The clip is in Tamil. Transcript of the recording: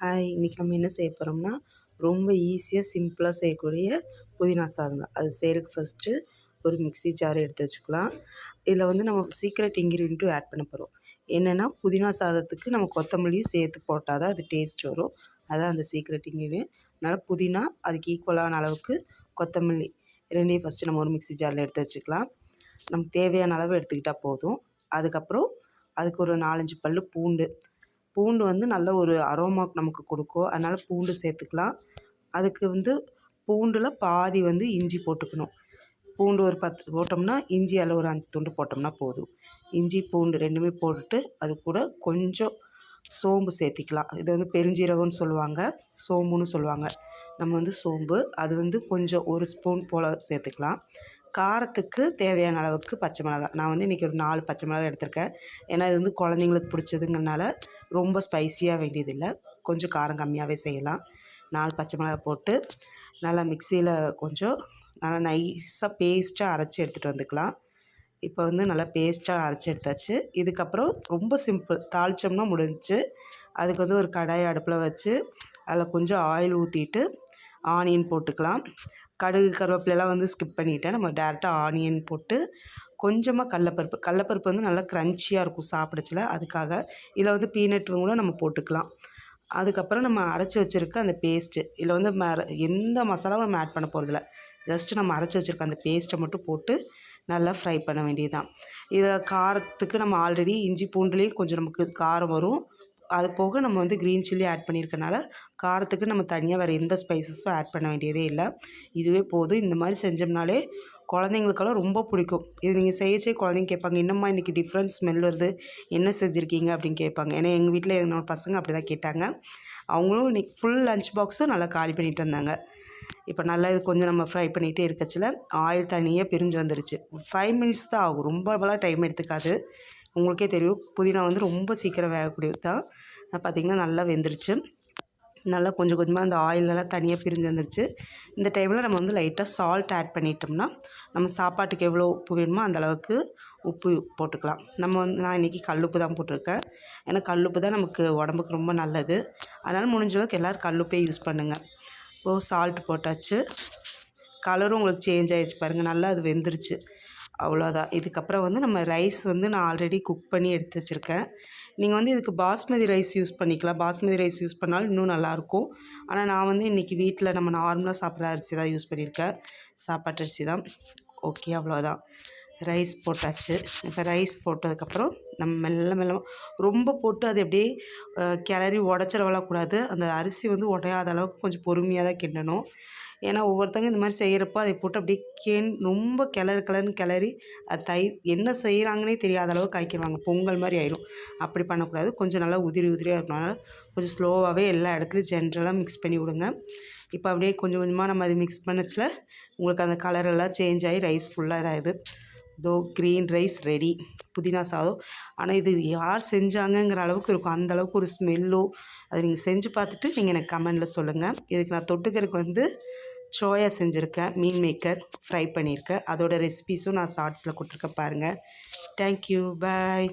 ஹாய் இன்றைக்கி நம்ம என்ன செய்ய போகிறோம்னா ரொம்ப ஈஸியாக சிம்பிளாக செய்யக்கூடிய புதினா சாதம் தான். அது செய்கிறதுக்கு ஃபஸ்ட்டு ஒரு மிக்ஸி ஜார் எடுத்து வச்சுக்கலாம். இதில் வந்து நம்ம சீக்ரெட் இன்க்ரீடியண்ட்டும் ஆட் பண்ண போகிறோம் என்னென்னா புதினா சாதத்துக்கு நம்ம கொத்தமல்லியும் சேர்த்து போட்டால் தான் அது டேஸ்ட் வரும். அதான் அந்த சீக்ரெட் இன்க்ரீடியன்ட் அதனால் புதினா அதுக்கு ஈக்குவலான அளவுக்கு கொத்தமல்லி ரெண்டையும் ஃபஸ்ட்டு நம்ம ஒரு மிக்ஸி ஜாரில் எடுத்து வச்சுக்கலாம். நமக்கு தேவையான அளவு எடுத்துக்கிட்டால் போதும். அதுக்கப்புறம் அதுக்கு ஒரு நாலஞ்சு பல் பூண்டு பூண்டு வந்து நல்ல ஒரு அரோமா நமக்கு கொடுக்கும். அதனால் பூண்டு சேர்த்துக்கலாம். அதுக்கு வந்து பூண்டில் பாதி வந்து இஞ்சி போட்டுக்கணும். பூண்டு ஒரு பத்து போட்டோம்னா இஞ்சி அதில் ஒரு அஞ்சு துண்டு போட்டோம்னா போதும். இஞ்சி பூண்டு ரெண்டுமே போட்டுட்டு அது கூட கொஞ்சம் சோம்பு சேர்த்திக்கலாம். இது வந்து பெருஞ்சீரகம்னு சொல்லுவாங்க சோம்புன்னு சொல்லுவாங்க. நம்ம வந்து சோம்பு அது வந்து கொஞ்சம் ஒரு ஸ்பூன் போல் சேர்த்துக்கலாம். காரத்துக்கு தேவையான அளவுக்கு பச்சை மிளகா. நான் வந்து இன்றைக்கி ஒரு நாலு பச்சை மிளகா எடுத்திருக்கேன். ஏன்னா இது வந்து குழந்தைங்களுக்கு பிடிச்சதுங்கிறனால ரொம்ப ஸ்பைஸியாக வேண்டியதில்லை. கொஞ்சம் காரம் கம்மியாகவே செய்யலாம். நாலு பச்சை மிளகா போட்டு நல்லா மிக்சியில் கொஞ்சம் நல்லா நைஸாக பேஸ்ட்டாக அரைச்சி எடுத்துகிட்டு வந்துக்கலாம். இப்போ வந்து நல்லா பேஸ்ட்டாக அரைச்சி எடுத்தாச்சு. இதுக்கப்புறம் ரொம்ப சிம்பிள் தாளித்தோம்னா முடிஞ்சிச்சு. அதுக்கு வந்து ஒரு கடாய் அடுப்பில் வச்சு அதில் கொஞ்சம் ஆயில் ஊற்றிட்டு ஆனியன் போட்டுக்கலாம். கடுகு கருவேப்பிலெலாம் வந்து ஸ்கிப் பண்ணிவிட்டேன் நம்ம டேரெக்டாக ஆனியன் போட்டு கொஞ்சமாக கடலப்பருப்பு. கடலப்பருப்பு வந்து நல்லா க்ரன்ச்சியாக இருக்கும் சாப்பிடச்சில அதுக்காக இதில் வந்து பீனட் கூட நம்ம போட்டுக்கலாம். அதுக்கப்புறம் நம்ம அரைச்சி வச்சுருக்க அந்த பேஸ்ட்டு இதில் வந்து எந்த மசாலாவும் நம்ம ஆட் பண்ண போகிறதில்ல ஜஸ்ட்டு நம்ம அரைச்சி வச்சுருக்க அந்த பேஸ்ட்டை மட்டும் போட்டு நல்லா ஃப்ரை பண்ண வேண்டியது தான் இதில் காரத்துக்கு நம்ம ஆல்ரெடி இஞ்சி பூண்டுலேயும் கொஞ்சம் நமக்கு காரம் வரும். அது போக நம்ம வந்து க்ரீன் சில்லி ஆட் பண்ணியிருக்கனால காரத்துக்கு நம்ம தனியாக வேறு எந்த ஸ்பைசஸும் ஆட் பண்ண வேண்டியதே இல்லை. இதுவே போதும். இந்த மாதிரி செஞ்சோம்னாலே குழந்தைங்களுக்கெல்லாம் ரொம்ப பிடிக்கும். இது நீங்கள் செய்யச்சே குழந்தைங்க கேட்பாங்க என்னம்மா இன்றைக்கி டிஃப்ரெண்ட் ஸ்மெல் வருது? என்ன செஞ்சுருக்கீங்க? அப்படின்னு கேட்பாங்க. ஏன்னா எங்கள் வீட்டில் என்னோட பசங்க அப்படி தான் கேட்டாங்க. அவங்களும் இன்றைக்கி ஃபுல் லஞ்ச் பாக்ஸும் நல்லா காலி பண்ணிட்டு வந்தாங்க. இப்போ நல்லா இது கொஞ்சம் நம்ம ஃப்ரை பண்ணிகிட்டே இருக்கச்சில் ஆயில் தனியாக பிரிஞ்சு வந்துருச்சு. ஃபைவ் மினிட்ஸ் தான் ஆகும். ரொம்பலாம் டைம் எடுத்துக்காது. உங்களுக்கே தெரியும். புதினா வந்து ரொம்ப சீக்கிரம் வேகக்கூடியது தான் பார்த்திங்கன்னா நல்லா வெந்துருச்சு. நல்லா கொஞ்சம் கொஞ்சமாக அந்த ஆயிலெல்லாம் தனியாக பிரிஞ்சு வந்துருச்சு. இந்த டைமில் நம்ம வந்து லைட்டாக சால்ட் ஆட் பண்ணிட்டோம்னா நம்ம சாப்பாட்டுக்கு எவ்வளோ உப்பு வேணுமோ அந்தளவுக்கு உப்பு போட்டுக்கலாம். நம்ம வந்து நான் இன்றைக்கி கல்லுப்பு தான் போட்டிருக்கேன். ஏன்னா கல்லுப்பு தான் நமக்கு உடம்புக்கு ரொம்ப நல்லது. அதனால் முடிஞ்சளவுக்கு எல்லோரும் கல்லுப்பே யூஸ் பண்ணுங்கள் இப்போது சால்ட் போட்டாச்சு. கலரும் உங்களுக்கு சேஞ்ச் ஆகிடுச்சு பாருங்கள் நல்லா அது வெந்துருச்சு. அவ்வளோதான் இதுக்கப்புறம் வந்து நம்ம ரைஸ் வந்து நான் ஆல்ரெடி குக் பண்ணி எடுத்து வச்சுருக்கேன். நீங்கள் வந்து இதுக்கு பாஸ்மதி ரைஸ் யூஸ் பண்ணிக்கலாம். பாஸ்மதி ரைஸ் யூஸ் பண்ணாலும் இன்னும் நல்லாயிருக்கும் ஆனால் நான் வந்து இன்றைக்கி வீட்டில் நம்ம நார்மலாக சாப்பிட்ற அரிசி தான் யூஸ் பண்ணியிருக்கேன். சாப்பாட்டு அரிசி தான். ஓகே அவ்வளோதான் ரைஸ் போட்டாச்சு. இப்போ ரைஸ் போட்டதுக்கப்புறம் நம்ம மெல்ல மெல்ல ரொம்ப போட்டு அது அப்படியே கிளறி உடச்சிட அந்த அரிசி வந்து உடையாத அளவுக்கு கொஞ்சம் பொறுமையாக தான் கிண்டணும். ஏன்னா ஒவ்வொருத்தவங்க இந்த மாதிரி செய்கிறப்போ அதை போட்டு அப்படியே கேன் ரொம்ப கிளறு கிளறுன்னு கிளறி அது தை என்ன செய்கிறாங்கன்னே தெரியாத அளவுக்கு காய்க்கிடுவாங்க பொங்கல் மாதிரி ஆயிடும் அப்படி பண்ணக்கூடாது. கொஞ்சம் நல்லா உதிரி உதிரியாக இருக்கனால கொஞ்சம் ஸ்லோவாகவே எல்லா இடத்துலையும் ஜென்ரலாக மிக்ஸ் பண்ணி விடுங்க. இப்போ அப்படியே கொஞ்சம் கொஞ்சமாக நம்ம அதை மிக்ஸ் பண்ணச்சில் உங்களுக்கு அந்த கலரெல்லாம் சேஞ்ச் ஆகி ரைஸ் ஃபுல்லாக இதாகுது தோ க்ரீன் ரைஸ் ரெடி புதினா சாதம். ஆனால் இது யார் செஞ்சாங்கங்கிற அளவுக்கு இருக்கும். அந்த அளவுக்கு ஒரு ஸ்மெல்லோ அதை நீங்கள் செஞ்சு பார்த்துட்டு நீங்கள் எனக்கு கமெண்டில் சொல்லுங்கள் இதுக்கு நான் தொட்டுக்கிறதுக்கு வந்து சோயா செஞ்சுருக்கேன். மீன் மேக்கர் ஃப்ரை பண்ணியிருக்கேன். அதோடய ரெசிபீஸும் நான் ஷார்ட்ஸில் கொடுத்துருக்கேன் பாருங்கள் தேங்க்யூ பாய்